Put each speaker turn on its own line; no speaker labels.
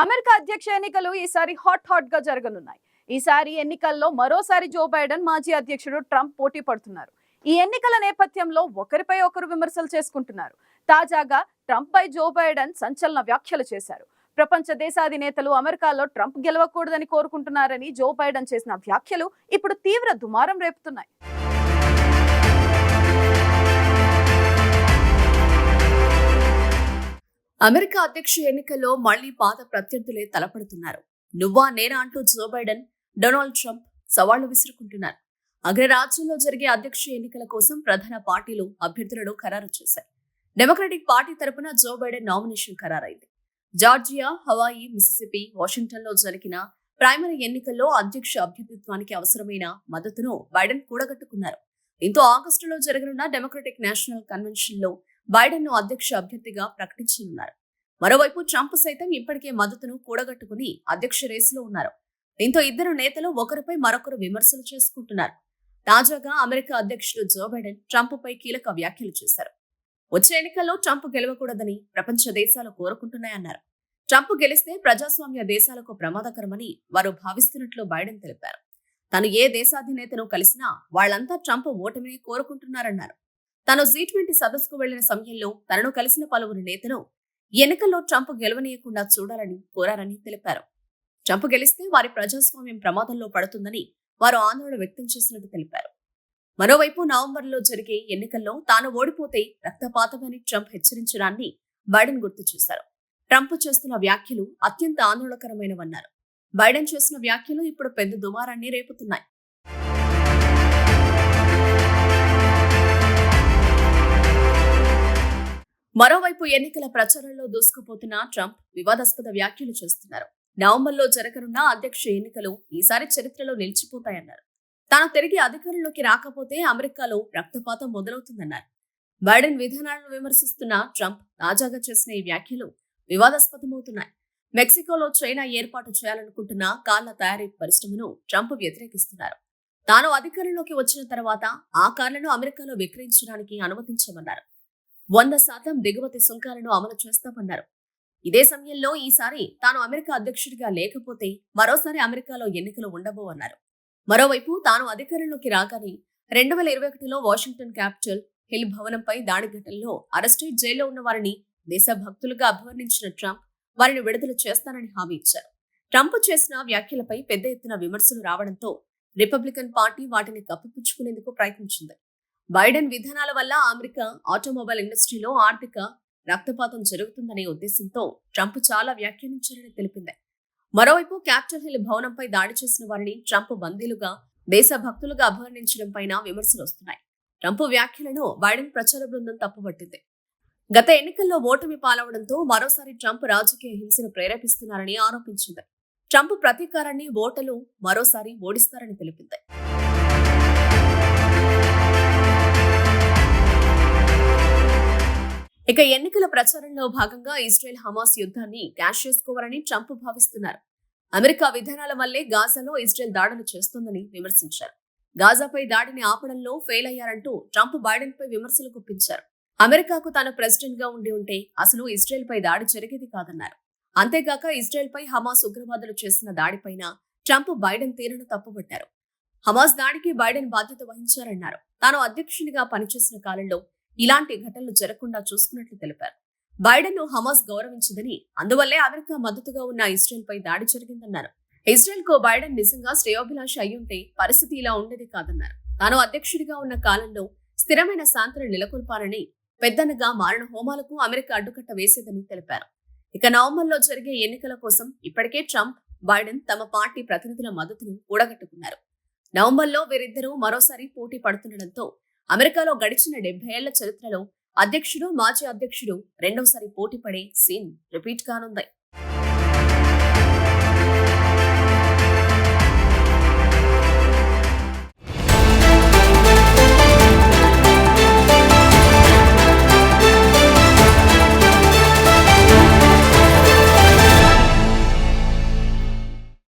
America అధ్యక్ష ఎన్నికలు ఈసారి హాట్ హాట్గా జరగనున్నాయి. ఈసారి ఎన్నికల్లో మరోసారి జో బైడెన్ మాజీ అధ్యక్షుడు ట్రంప్ పోటీ పడుతున్నారు. ఈ ఎన్నికల నేపథ్యంలో ఒకరిపై ఒకరు విమర్శలు చేసుకుంటున్నారు. తాజాగా ట్రంప్ పై జో బైడెన్ సంచలన వ్యాఖ్యలు చేశారు. ప్రపంచ దేశాధినేతలు అమెరికాలో ట్రంప్ గెలవకూడదని కోరుకుంటున్నారని జో బైడెన్ చేసిన వ్యాఖ్యలు ఇప్పుడు తీవ్ర దుమారం రేపుతున్నాయి.
అమెరికా అధ్యక్ష ఎన్నికల్లో మళ్ళీ పాత ప్రత్యర్థులే తలపడుతున్నారు. నువ్వా నేనా అంటూ జో బైడెన్ డొనాల్డ్ ట్రంప్ సవాళ్ళు విసురుకుంటున్నారు. అగ్రరాజ్యంలో జరిగే అధ్యక్ష ఎన్నికల కోసం ప్రధాన పార్టీలు అభ్యర్థులను ఖరారు చేశాయి. డెమోక్రటిక్ పార్టీ తరపున జో బైడెన్ నామినేషన్ ఖరారైంది. జార్జియా హవాయి మిసిసిపి వాషింగ్టన్లో జరిగిన ప్రైమరీ ఎన్నికల్లో అధ్యక్ష అభ్యర్థిత్వానికి అవసరమైన మద్దతును బైడెన్ కూడగట్టుకున్నారు. దీంతో ఆగస్టులో జరగనున్న డెమోక్రటిక్ నేషనల్ కన్వెన్షన్ బైడెన్ను అధ్యక్ష అభ్యర్థిగా ప్రకటించనున్నారు. మరోవైపు ట్రంప్ సైతం ఇప్పటికే మద్దతును కూడగట్టుకుని అధ్యక్ష రేసులో ఉన్నారు. దీంతో ఇద్దరు నేతలు ఒకరిపై మరొకరు విమర్శలు చేసుకుంటున్నారు. తాజాగా అమెరికా అధ్యక్షుడు జో బైడెన్ ట్రంప్పై కీలక వ్యాఖ్యలు చేశారు. వచ్చే ఎన్నికల్లో ట్రంప్ గెలవకూడదని ప్రపంచ దేశాలు కోరుకుంటున్నాయన్నారు. ట్రంప్ గెలిస్తే ప్రజాస్వామ్య దేశాలకు ప్రమాదకరమని వారు భావిస్తున్నట్లు బైడెన్ తెలిపారు. తను ఏ దేశాధినేతను కలిసినా వాళ్ళంతా ట్రంప్ ఓటమిని కోరుకుంటున్నారన్నారు. తాను జీ ట్వంటీ సదస్సుకు వెళ్ళిన సమయంలో తనను కలిసిన పలువురు నేతలు ఎన్నికల్లో ట్రంప్ గెలవనీయకుండా చూడాలని కోరారని తెలిపారు. ట్రంప్ గెలిస్తే వారి ప్రజాస్వామ్యం ప్రమాదంలో పడుతుందని వారు ఆందోళన వ్యక్తం చేసినట్టు తెలిపారు. మరోవైపు నవంబర్లో జరిగే ఎన్నికల్లో తాను ఓడిపోతే రక్తపాతమని ట్రంప్ హెచ్చరించడాన్ని బైడెన్ గుర్తు చేశారు. ట్రంప్ చేస్తున్న వ్యాఖ్యలు అత్యంత ఆందోళనకరమైనవన్నారు. బైడెన్ చేసిన వ్యాఖ్యలు ఇప్పుడు పెద్ద దుమారాన్ని రేపుతున్నాయి. మరోవైపు ఎన్నికల ప్రచారంలో దూసుకుపోతున్న ట్రంప్ వివాదాస్పద వ్యాఖ్యలు చేస్తున్నారు. నవంబర్లో జరగనున్న అధ్యక్ష ఎన్నికలు ఈసారి చరిత్రలో నిలిచిపోతాయన్నారు. తాను తిరిగి అధికారంలోకి రాకపోతే అమెరికాలో రక్తపాతం మొదలవుతుందన్నారు. బైడెన్ విధానాలను విమర్శిస్తున్న ట్రంప్ తాజాగా చేసిన ఈ వ్యాఖ్యలు వివాదాస్పదమవుతున్నాయి. మెక్సికోలో చైనా ఏర్పాటు చేయాలనుకుంటున్న కార్ల తయారీ పరిశ్రమను ట్రంప్ వ్యతిరేకిస్తున్నారు. తాను అధికారంలోకి వచ్చిన తర్వాత ఆ కార్లను అమెరికాలో విక్రయించడానికి అనుమతించమన్నారు. వంద శాతం దిగుమతి సుంకాలను అమలు చేస్తామన్నారు. ఇదే సమయంలో ఈసారి తాను అమెరికా అధ్యక్షుడిగా లేకపోతే మరోసారి అమెరికాలో ఎన్నికలు ఉండబో అన్నారు మరోవైపు తాను అధికారంలోకి రాగానే రెండు వేల ఇరవై ఒకటిలో వాషింగ్టన్ క్యాపిటల్ హిల్ భవనంపై దాడి ఘటనలో అరెస్టై జైల్లో ఉన్న వారిని దేశభక్తులుగా అభివర్ణించిన ట్రంప్ వారిని విడుదల చేస్తానని హామీ ఇచ్చారు. ట్రంప్ చేసిన వ్యాఖ్యలపై పెద్ద ఎత్తున విమర్శలు రావడంతో రిపబ్లికన్ పార్టీ వాటిని కప్పిపుచ్చుకునేందుకు ప్రయత్నించింది. బైడెన్ విధానాల వల్ల అమెరికా ఆటోమొబైల్ ఇండస్ట్రీలో ఆర్థిక రక్తపాతం జరుగుతుందనే ఉద్దేశంతో ట్రంప్ చాలా వ్యాఖ్యానించారని తెలిపింది. మరోవైపు క్యాపిటల్ హిల్ భవనంపై దాడి చేసిన వారిని ట్రంప్ బందీలుగా దేశభక్తులుగా అభివర్ణించడం పైన విమర్శలు వస్తున్నాయి. ట్రంప్ వ్యాఖ్యలను బైడెన్ ప్రచార బృందం తప్పుపట్టింది. గత ఎన్నికల్లో ఓటమి పాలవడంతో మరోసారి ట్రంప్ రాజకీయ హింసను ప్రేరేపిస్తున్నారని ఆరోపించింది. ట్రంప్ ప్రతీకారాన్ని ఓటలు మరోసారి ఓడిస్తారని తెలిపింది. ఇక ఎన్నికల ప్రచారంలో భాగంగా ఇజ్రాయెల్ హమాస్ యుద్ధాన్ని క్యాష్ చేసుకోవాలని ట్రంప్ భావిస్తున్నారు. అమెరికా విధానాల వల్లే గాజాలో ఇజ్రాయెల్ దాడులు చేస్తోందని విమర్శించారు. గాజాపై దాడిని ఆపడంలో ఫెయిల్ అయ్యారంటూ ట్రంప్ బైడెన్ పై విమర్శలు గుప్పించారు. అమెరికాకు తాను ప్రెసిడెంట్గా ఉండి ఉంటే అసలు ఇజ్రాయెల్ పై దాడి జరిగేది కాదన్నారు. అంతేగాక ఇజ్రాయెల్ పై హమాస్ ఉగ్రవాదులు చేసిన దాడిపైన ట్రంప్ బైడెన్ తీరును తప్పుపట్టారు హమాస్ దాడికి బైడెన్ బాధ్యత వహించారన్నారు. తాను అధ్యక్షునిగా పనిచేసిన కాలంలో ఇలాంటి ఘటనలు జరగకుండా చూసుకున్నట్లు తెలిపారు. బైడెన్ను హమాస్ గౌరవించదని అందువల్లే అమెరికా మద్దతుగా ఉన్న ఇజ్రాయెల్ పై దాడి జరిగిందన్నారు. ఇజ్రాయెల్కు బైడెన్ నిజంగా శ్రేయోభిలాష అయ్యుంటే పరిస్థితి ఇలా ఉండేది కాదన్నారు. తాను అధ్యక్షుడిగా ఉన్న కాలంలో స్థిరమైన శాంతిని నెలకొల్పాలని పెద్దనగా మారణ హోమాలకు అమెరికా అడ్డుకట్ట వేసేదని తెలిపారు. ఇక నవంబర్లో జరిగే ఎన్నికల కోసం ఇప్పటికే ట్రంప్ బైడెన్ తమ పార్టీ ప్రతినిధుల మద్దతును కూడగట్టుకున్నారు నవంబర్లో వీరిద్దరూ మరోసారి పోటీ పడుతుండటంతో అమెరికాలో గడిచిన డెబ్బై ఏళ్ళ చరిత్రలో అధ్యక్షుడు మాజీ అధ్యక్షుడు రెండోసారి పోటీ పడే సీన్ రిపీట్ కానుంది.